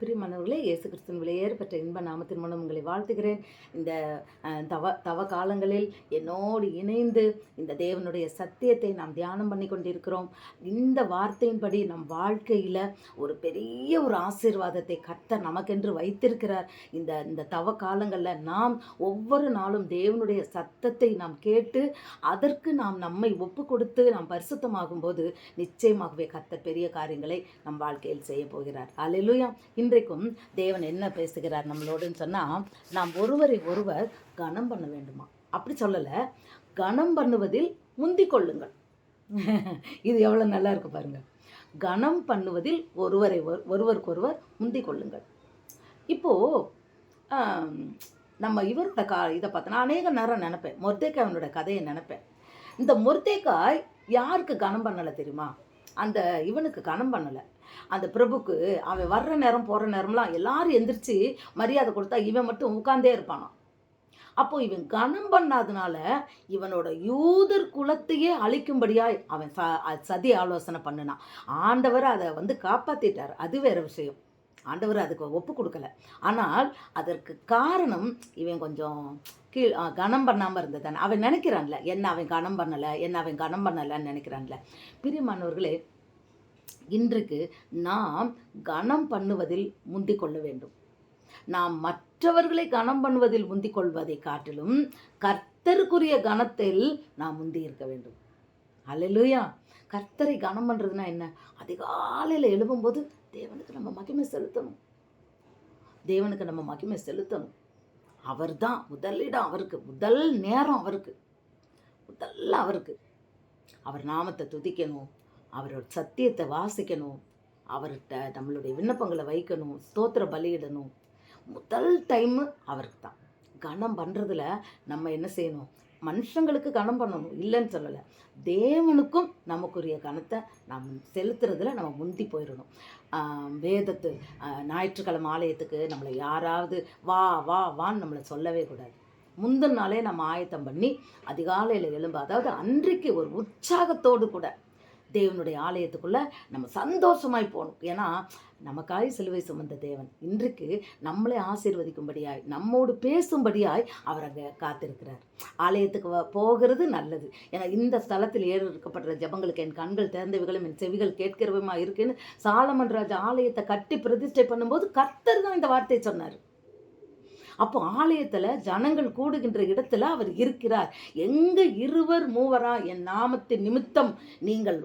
பிரியமானவர்களே இயேசு கிறிஸ்துவின் விலையேற பெற்ற இன்ப நாமத்தின் மூலம் உங்களை வாழ்த்துகிறேன். இந்த தவ தவ காலங்களில் என்னோடு இணைந்து இந்த தேவனுடைய சத்தியத்தை நாம் தியானம் பண்ணி கொண்டிருக்கிறோம். இந்த வார்த்தையின்படி நம் வாழ்க்கையில் ஒரு பெரிய ஒரு ஆசீர்வாதத்தை கத்த நமக்கென்று வைத்திருக்கிறார். இந்த இந்த தவ காலங்களில் நாம் ஒவ்வொரு நாளும் தேவனுடைய சத்தத்தை நாம் கேட்டு அதற்கு நாம் நம்மை ஒப்பு கொடுத்து நாம் பரிசுத்தமாகும் போது நிச்சயமாகவே கத்த பெரிய காரியங்களை நம் வாழ்க்கையில் செய்ய போகிறார். அல்லேலூயா இன்றைக்கும் தேவன் என்ன பேசுகிறார் நம்மளோடுன்னு சொன்னால் நாம் ஒருவரை ஒருவர் கனம் பண்ண வேண்டுமா? அப்படி சொல்லலை. கனம் பண்ணுவதில் முந்திக் கொள்ளுங்கள். இது எவ்வளோ நல்லா இருக்கு பாருங்கள் கனம் பண்ணுவதில் ஒருவரை ஒரு- ஒருவருக்கொருவர் முந்திக் கொள்ளுங்கள். இப்போது நம்ம இவரோட கா இதை பார்த்தோன்னா நான் அநேக நேரம் நினப்பேன். மொர்தேக்காயனோட கதையை நினப்பேன். இந்த மொர்தேக்காய் யாருக்கு கனம் பண்ணலை தெரியுமா? அந்த இவனுக்கு கனம் பண்ணலை. அந்த பிரபுக்கு அவன் வர்ற நேரம் போகிற நேரம்லாம் எல்லாரும் எந்திரிச்சு மரியாதை கொடுத்தா இவன் மட்டும் உட்காந்தே இருப்பானாம். அப்போ இவன் கனம் பண்ணாதனால இவனோட யூதர் குலத்தையே அழிக்கும்படியாய் அவன் ச சதி ஆலோசனை பண்ணினான். ஆண்டவர் அதை வந்து காப்பாற்றிட்டார் அது வேற விஷயம். ஆண்டவர் அதுக்கு ஒப்பு கொடுக்கல. ஆனால் அதற்கு காரணம் இவன் கொஞ்சம் கீழ் கனம் பண்ணாமல் இருந்ததானே அவன் நினைக்கிறான்ல என்ன அவன் கனம் பண்ணலை என்ன அவன் கனம் பண்ணலைன்னு நினைக்கிறான்ல. பிரியமானவர்களே இன்றைக்கு நாம் கனம் பண்ணுவதில் முந்திக் கொள்ள வேண்டும். நாம் மற்றவர்களை கனம் பண்ணுவதில் முந்திக் கொள்வதை காட்டிலும் கர்த்தருக்குரிய கனத்தில் நாம் முந்தி இருக்க வேண்டும். அல்லேலூயா! கர்த்தரை கனம் பண்ணுறதுனா என்ன? அதிகாலையில் எழும்பும்போது தேவனுக்கு நம்ம மகிமை செலுத்தணும். தேவனுக்கு நம்ம மகிமை செலுத்தணும். அவர்தான் முதலிடம் அவருக்கு. முதல் நேரம் அவருக்கு. முதல்ல அவருக்கு. அவர் நாமத்தை துதிக்கணும். அவரோட சத்தியத்தை வாசிக்கணும். அவர்கிட்ட நம்மளுடைய விண்ணப்பங்களை வைக்கணும். ஸ்தோத்திர பலியிடணும். முதல் டைமு அவருக்கு தான் கனம் பண்ணுறதுல நம்ம என்ன செய்யணும்? மனுஷங்களுக்கு கனம் பண்ணணும். இல்லைன்னு சொல்லலை. தேவனுக்கும் நமக்குரிய கணத்தை நாம் செலுத்துறதுல நம்ம முந்தி போயிடணும். வேதத்து ஞாயிற்றுக்கிழமை ஆலயத்துக்கு நம்மளை யாராவது வா வா வான்னு நம்மளை சொல்லவே கூடாது. முந்தின நாளே நம்ம ஆயத்தம் பண்ணி அதிகாலையில் எழும்ப அதாவது அன்றைக்கு ஒரு உற்சாகத்தோடு கூட தேவனுடைய ஆலயத்துக்குள்ளே நம்ம சந்தோஷமாய் போகணும். ஏன்னா நமக்காய் சிலுவை சுமந்த தேவன். இன்றைக்கு நம்மளை ஆசீர்வதிக்கும்படியாய் நம்மோடு பேசும்படியாய் அவர் அங்கே காத்திருக்கிறார். ஆலயத்துக்கு வ- போகிறது நல்லது. ஏன்னா இந்த ஸ்தலத்தில் ஏறிருக்கப்படுற ஜபங்களுக்கு என் கண்கள் திறந்தவைகளும் என் செவிகள் கேட்கிறவமா இருக்குன்னு சாலமன் ராஜா ஆலயத்தை கட்டி பிரதிஷ்டை பண்ணும்போது கர்த்தர் தான் இந்த வார்த்தையை சொன்னார். அப்போ ஆலயத்தில் ஜனங்கள் கூடுகின்ற இடத்துல அவர் இருக்கிறார். எங்கே இருவர் மூவரா என் நாமத்தின் நிமித்தம் நீங்கள்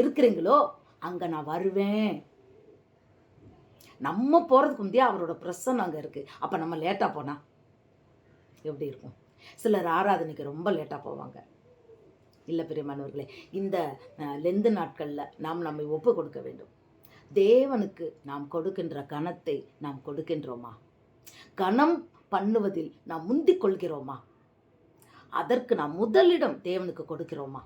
இருக்கிறீங்களோ அங்கே நான் வருவேன். நம்ம போகிறதுக்கு முந்தைய அவரோட பிரசன்னம் அங்கே இருக்குது அப்போ நம்ம லேட்டாக போனால் எப்படி இருக்கும்? சிலர் ஆராதனைக்கு ரொம்ப லேட்டாக போவாங்க. இல்லை பிரியமானவர்களே இந்த லெந்து நாட்களில் நாம் நம்மை ஒப்பு கொடுக்க வேண்டும். தேவனுக்கு நாம் கொடுக்கின்ற கணத்தை நாம் கொடுக்கின்றோமா? கணம் பண்ணுவதில் நாம் முந்திக் கொள்கிறோமா? அதற்கு நாம் முதலிடம் தேவனுக்கு கொடுக்கிறோமா?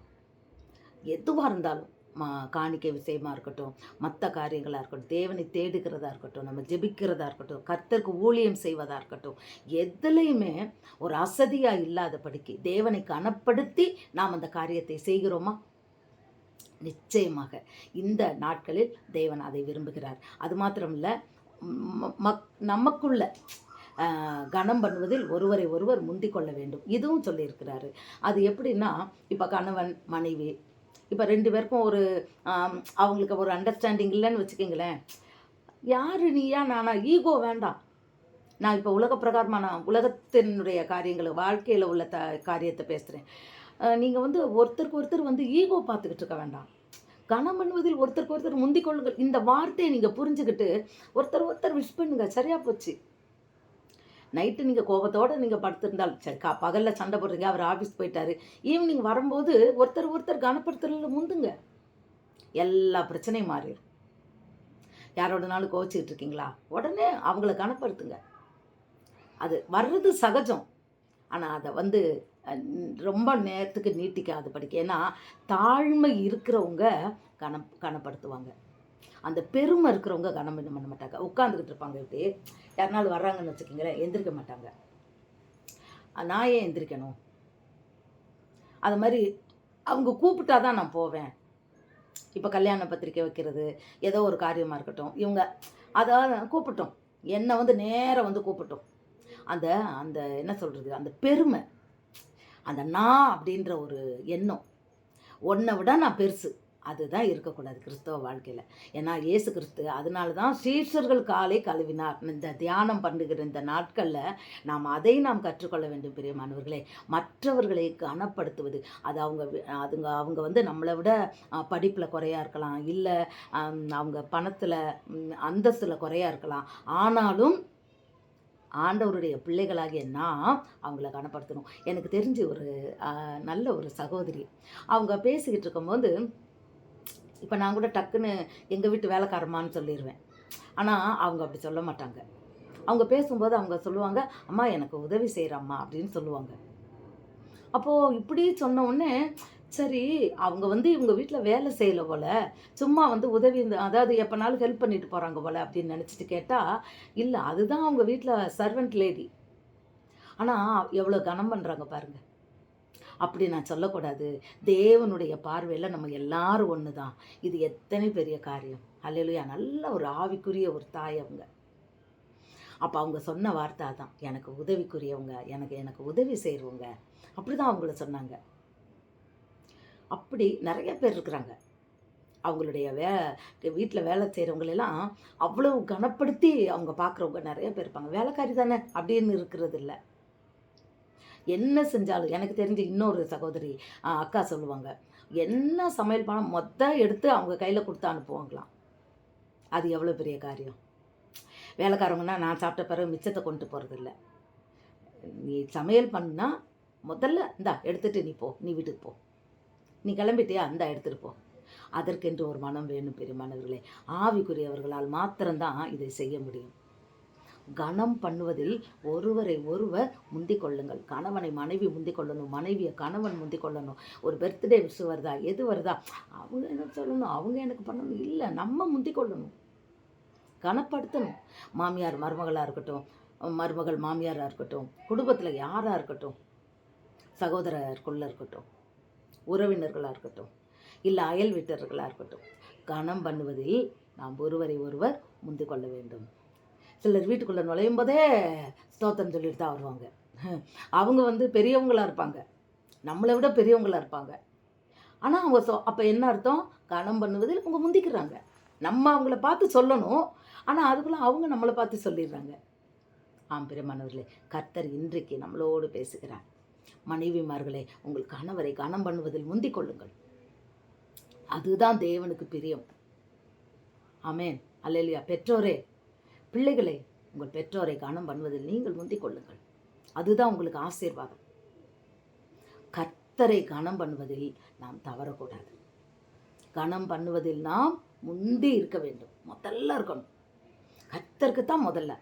எதுவாக இருந்தாலும் மா காணிக்கை விஷயமா இருக்கட்டும் மற்ற காரியங்களாக இருக்கட்டும் தேவனை தேடுகிறதா இருக்கட்டும் நம்ம ஜெபிக்கிறதா இருக்கட்டும் கர்த்தருக்கு ஊழியம் செய்வதா இருக்கட்டும் எதுலேயுமே ஒரு அசதியாக இல்லாதபடிக்கு தேவனை கனப்படுத்தி நாம் அந்த காரியத்தை செய்கிறோமா? நிச்சயமாக. இந்த நாட்களில் தேவன் அதை விரும்புகிறார். அது மாத்திரமில்ல இல்லை மக் நமக்குள்ள கணம் கனம் பண்ணுவதில் ஒருவரை ஒருவர் முந்திக் கொள்ள வேண்டும். இதுவும் சொல்லியிருக்கிறாரு. அது எப்படின்னா இப்போ கணவன் மனைவி இப்போ ரெண்டு பேருக்கும் ஒரு அவங்களுக்கு ஒரு அண்டர்ஸ்டாண்டிங் இல்லைன்னு வச்சுக்கிங்களேன். யார் நீயா நானா? ஈகோ வேண்டாம். நான் இப்போ உலக பிரகாரமான உலகத்தினுடைய காரியங்களை வாழ்க்கையில் உள்ள த காரியத்தை பேசுகிறேன் நீங்கள் வந்து ஒருத்தருக்கு ஒருத்தர் வந்து ஈகோ பார்த்துக்கிட்டு இருக்க வேண்டாம். கனம் பண்ணுவதில் ஒருத்தருக்கு ஒருத்தர் முந்திக் கொள்ளுங்கள் இந்த வார்த்தையை நீங்கள் புரிஞ்சுக்கிட்டு ஒருத்தர் ஒருத்தர் விஷ் பண்ணுங்க. சரியா போச்சு. நைட்டு நீங்கள் கோபத்தோடு நீங்கள் படுத்திருந்தால் சரி கா பகலில் சண்டை போடுறீங்க அவர் ஆஃபீஸ் போயிட்டாரு. ஈவினிங் வரும்போது ஒருத்தர் ஒருத்தர் கனப்படுத்துறதுல முந்துங்க. எல்லா பிரச்சனையும் மாறிடும். யாரோடனாலும் கோச்சிக்கிட்டு இருக்கீங்களா? உடனே அவங்கள கனப்படுத்துங்க. அது வர்றது சகஜம். ஆனால் அதை வந்து ரொம்ப நேரத்துக்கு நீட்டிக்காது படிக்க. ஏன்னா தாழ்மை இருக்கிறவங்க கன கனப்படுத்துவாங்க. அந்த பெருமை இருக்கிறவங்க கனம் பண்ண பண்ண மாட்டாங்க. உட்காந்துக்கிட்டு இருப்பாங்க இப்படி யாருனாலும் வர்றாங்கன்னு வச்சுக்கோங்களேன் எந்திரிக்க மாட்டாங்க. நான் ஏன் எந்திரிக்கணும்? அது மாதிரி அவங்க கூப்பிட்டா தான் நான் போவேன். இப்போ கல்யாண பத்திரிக்கை வைக்கிறது ஏதோ ஒரு காரியமாக இருக்கட்டும். இவங்க அதான் கூப்பிட்டோம். என்னை வந்து நேராக வந்து கூப்பிட்டோம். அந்த அந்த என்ன சொல்கிறது அந்த பெருமை. அந்த நான் அப்படின்ற ஒரு எண்ணம். ஒன்றை விட நான் பெருசு. அதுதான் இருக்கக்கூடாது கிறிஸ்தவ வாழ்க்கையில். ஏன்னா இயேசு கிறிஸ்து அதனால தான் சீஷர்கள் காலை கழுவினார். இந்த தியானம் பண்ணுகிற இந்த நாட்களில் நாம் அதை நாம் கற்றுக்கொள்ள வேண்டும் பெரிய மாணவர்களே. மற்றவர்களை கனப்படுத்துவது. அது அவங்க அதுங்க அவங்க வந்து நம்மளை விட படிப்பில் குறையாக இருக்கலாம். இல்லை அவங்க பணத்தில் அந்தஸ்தில் குறையாக இருக்கலாம். ஆனாலும் ஆண்டவருடைய பிள்ளைகளாகிய நான் அவங்கள கனப்படுத்தணும். எனக்கு தெரிஞ்சு ஒரு நல்ல ஒரு சகோதரி. அவங்க பேசிக்கிட்டு இருக்கும்போது இப்போ நான் கூட டக்குன்னு எங்கள் வீட்டு வேலைக்காரம்மான்னு சொல்லிடுவேன் ஆனால் அவங்க அப்படி சொல்ல மாட்டாங்க. அவங்க பேசும்போது அவங்க சொல்லுவாங்க அம்மா எனக்கு உதவி செய்கிறம்மா அப்படின்னு சொல்லுவாங்க. அப்போது இப்படி சொன்ன உடனே சரி அவங்க வந்து இவங்க வீட்டில் வேலை செய்யலை போல. சும்மா வந்து உதவி அதாவது எப்போனாலும் ஹெல்ப் பண்ணிட்டு போகிறாங்க போல அப்படின்னு நினச்சிட்டு கேட்டால் இல்லை அதுதான் அவங்க வீட்டில் சர்வெண்ட் லேடி ஆனால் எவ்வளோ கனம் பண்ணுறாங்க பாருங்கள் அப்படி நான் சொல்லக்கூடாது. தேவனுடைய பார்வையில் நம்ம எல்லாரும் ஒன்று தான் இது எத்தனை பெரிய காரியம். அல்லையா நல்ல ஒரு ஆவிக்குரிய ஒரு தாய் அவங்க. அப்போ அவங்க சொன்ன வார்த்தை தான் எனக்கு உதவிக்குரியவங்க எனக்கு எனக்கு உதவி செய்கிறவங்க அப்படி தான் அவங்கள சொன்னாங்க. அப்படி நிறைய பேர் இருக்கிறாங்க. அவங்களுடைய வே வீட்டில் வேலை செய்கிறவங்களெல்லாம் அவ்வளோ கனப்படுத்தி அவங்க பார்க்குறவங்க நிறைய பேர் இருப்பாங்க. வேலைக்காரி தானே அப்படின்னு இருக்கிறது இல்லை என்ன செஞ்சாலும் எனக்கு தெரிஞ்ச இன்னொரு சகோதரி அக்கா சொல்லுவாங்க என்ன சமையல் பணம் மொத்த எடுத்து அவங்க கையில் கொடுத்து அனுப்புவாங்களாம். அது எவ்வளோ பெரிய காரியம்? வேலைக்காரங்கன்னா நான் சாப்பிட்ட பிறகு மிச்சத்தை கொண்டு போகிறதில்ல நீ சமையல் பண்ணால் முதல்ல இந்தா எடுத்துகிட்டு நீ போ நீ வீட்டுக்கு போ. நீ கிளம்பிட்டியா? அந்த எடுத்துகிட்டு போ. அதற்கென்று ஒரு மனம் வேணும் பெருமானவர்களே. ஆவிக்குரியவர்களால் மாத்திரம்தான் இதை செய்ய முடியும். கணம் பண்ணுவதில் ஒருவரை ஒருவர் முந்திக் கொள்ளுங்கள். கணவனை மனைவி முந்திக் கொள்ளணும் மனைவியை கணவன் முந்திக் கொள்ளணும். ஒரு பர்த்டே விஷ் வருதா எது வருதா? அவங்க என்ன சொல்லணும்? அவங்க எனக்கு பண்ணணும். இல்லை நம்ம முந்திக் கொள்ளணும். கனப்படுத்தணும். மாமியார் மருமகளாக இருக்கட்டும் மருமகள் மாமியாராக இருக்கட்டும் குடும்பத்தில் யாராக இருக்கட்டும் சகோதரருக்குள்ளே இருக்கட்டும். உறவினர்களாக இருக்கட்டும் இல்லை அயல் வீட்டர்களாக இருக்கட்டும் கணம் பண்ணுவதில் நாம் ஒருவரை ஒருவர் முந்து கொள்ள வேண்டும். சிலர் வீட்டுக்குள்ளே நுழையும் போதே ஸ்தோத்திரம் சொல்லிட்டு தான் வருவாங்க. அவங்க வந்து பெரியவங்களாக இருப்பாங்க. நம்மளை விட பெரியவங்களாக இருப்பாங்க. ஆனால் அவங்க சொ அப்போ என்ன அர்த்தம்? கணம் பண்ணுவதில் அவங்க முந்திக்கிறாங்க. நம்ம அவங்கள பார்த்து சொல்லணும். ஆனால் அதுக்குள்ளே அவங்க நம்மளை பார்த்து சொல்லிடுறாங்க. ஆம் பெருமானவர்களே கர்த்தர் இன்றைக்கு நம்மளோடு பேசுகிறார். மனைவிமார்களே உங்கள் கணவரை கனம் பண்ணுவதில் முந்திக் கொள்ளுங்கள். அதுதான் தேவனுக்கு பிரியம். ஆமேன். இல்லையா பெற்றோரே பிள்ளைகளே உங்கள் பெற்றோரை கனம் பண்ணுவதில் நீங்கள் முந்திக் கொள்ளுங்கள். அதுதான் உங்களுக்கு ஆசீர்வாதம். கர்த்தரை கனம் பண்ணுவதில் நாம் தவறக்கூடாது. கனம் பண்ணுவதில் நாம் முந்தி இருக்க வேண்டும். முதல்ல இருக்கணும். கர்த்தருக்கு தான் முதல்ல.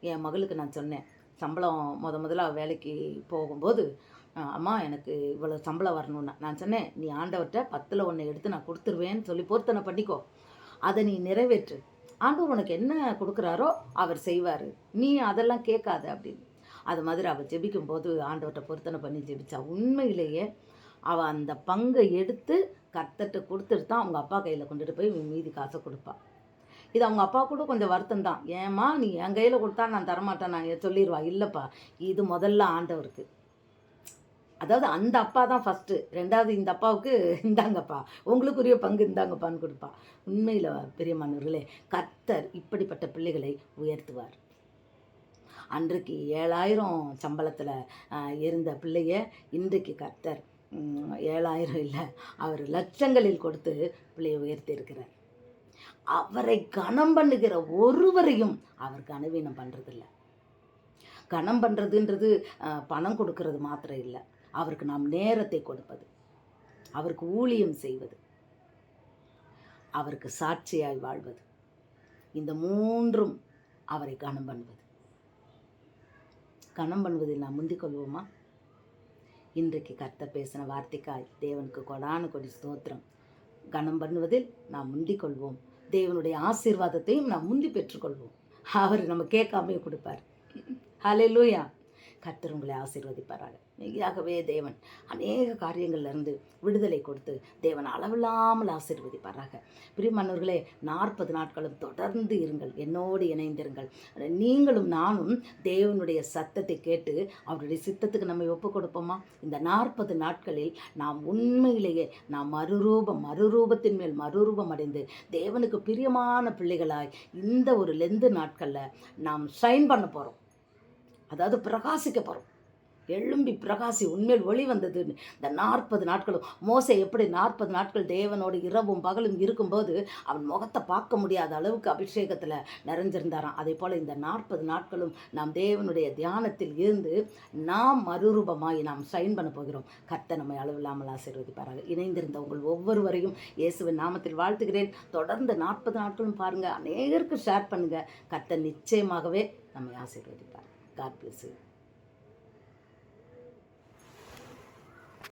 என் மகளுக்கு நான் சொன்னேன் சம்பளம் முத முதல்ல வேலைக்கு போகும்போது அம்மா எனக்கு இவ்வளோ சம்பளம் வரணும்னா. நான் சொன்னேன் நீ ஆண்டவர்கிட்ட பத்தில் ஒன்று எடுத்து நான் கொடுத்துருவேன்னு சொல்லி பொருத்தனை பண்ணிக்கோ. அதை நீ நிறைவேற்று. ஆண்டவர் உனக்கு என்ன கொடுக்குறாரோ அவர் செய்வார். நீ அதெல்லாம் கேட்காத அப்படின்னு. அது மாதிரி அவள் ஜெபிக்கும் போது ஆண்டவர்கிட்ட பொருத்தனை பண்ணி ஜெபிச்சா. உண்மையிலேயே அவள் அந்த பங்கை எடுத்து கர்த்தர்கிட்ட கொடுத்துட்டு தான் அவங்க அப்பா கையில் கொண்டுட்டு போய் மீதி காசை கொடுப்பா. இது அவங்க அப்பா கூட கொஞ்சம் வருத்தம் தான் ஏம்மா நீ என் கையில் கொடுத்தா நான் தரமாட்டேன் நான் சொல்லிடுவா? இல்லைப்பா இது முதல்ல ஆண்டவருக்கு. அதாவது அந்த அப்பா தான் ஃபஸ்ட்டு ரெண்டாவது இந்த அப்பாவுக்கு இந்தாங்கப்பா. உங்களுக்குரிய பங்கு இந்தாங்கப்பான்னு கொடுப்பா. உண்மையில் பெரியமானவர்களே கர்த்தர் இப்படிப்பட்ட பிள்ளைகளை உயர்த்துவார். அன்றைக்கு ஏழாயிரம் சம்பளத்தில் இருந்த பிள்ளைய இன்றைக்கு கர்த்தர் ஏழாயிரம் இல்லை அவர் லட்சங்களில் கொடுத்து பிள்ளையை உயர்த்தியிருக்கிறார் அவரை கனம் பண்ணுகிற ஒருவரையும் அவர் கனவீனம் பண்ணுறதில்ல கனம் பண்ணுறதுன்றது பணம் கொடுக்கறது மாத்திரம் இல்லை. அவருக்கு நாம் நேரத்தை கொடுப்பது. அவருக்கு ஊழியம் செய்வது. அவருக்கு சாட்சியாய் வாழ்வது. இந்த மூன்றும் அவரை கனம் பண்ணுவது. கனம் பண்ணுவதில் நாம் முந்திக் கொள்வோமா? இன்றைக்கு கர்த்த பேசின வார்த்தைக்காய் தேவனுக்கு கொடான கொடி ஸ்தோத்திரம். கனம் பண்ணுவதில் நாம் முந்திக் கொள்வோம். தேவனுடைய ஆசீர்வாதத்தையும் நாம் முந்தி பெற்றுக்கொள்வோம் அவர் நம்ம கேட்காமையே கொடுப்பார். ஹalleluya. கர்த்தர் உங்களை ஆசீர்வதிப்பாராக. மெய்யாகவே தேவன் அநேக காரியங்கள்லேருந்து விடுதலை கொடுத்து தேவன் அளவில்லாமல் ஆசீர்வதிப்பாராக. பிரிமன்னர்களே நாற்பது நாட்களும் தொடர்ந்து இருங்கள். என்னோடு இணைந்திருங்கள். நீங்களும் நானும் தேவனுடைய சத்தத்தை கேட்டு அவருடைய சித்தத்துக்கு நம்ம ஒப்பு கொடுப்போமா? இந்த நாற்பது நாட்களில் நாம் உண்மையிலேயே நாம் மறுரூபம் மறுரூபத்தின் மேல் மறுரூபம் அடைந்து தேவனுக்கு பிரியமான பிள்ளைகளாய் இந்த ஒரு லெந்து நாட்களில் நாம் ஷைன் பண்ண போகிறோம் அதாவது பிரகாசிக்க போகிறோம் எழும்பி பிரகாசி உண்மையில் ஒளி வந்ததுன்னு இந்த நாற்பது நாட்களும் மோசை எப்படி நாற்பது நாட்கள் தேவனோடு இரவும் பகலும் இருக்கும்போது அவன் முகத்தை பார்க்க முடியாத அளவுக்கு அபிஷேகத்தில் நிறைஞ்சிருந்தாராம். அதே போல் இந்த நாற்பது நாட்களும் நாம் தேவனுடைய தியானத்தில் இருந்து நாம் மறுரூபமாகி நாம் சைன் பண்ண போகிறோம். கத்தை நம்மை அளவில்லாமல் ஆசீர்வதிப்பாராக. இணைந்திருந்த உங்கள் ஒவ்வொருவரையும் இயேசுவின் நாமத்தில் வாழ்த்துகிறேன். தொடர்ந்து நாற்பது நாட்களும் பாருங்கள் அநேகருக்கு ஷேர் பண்ணுங்கள் கத்தை நிச்சயமாகவே நம்மை ஆசீர்வதிப்பார். God plus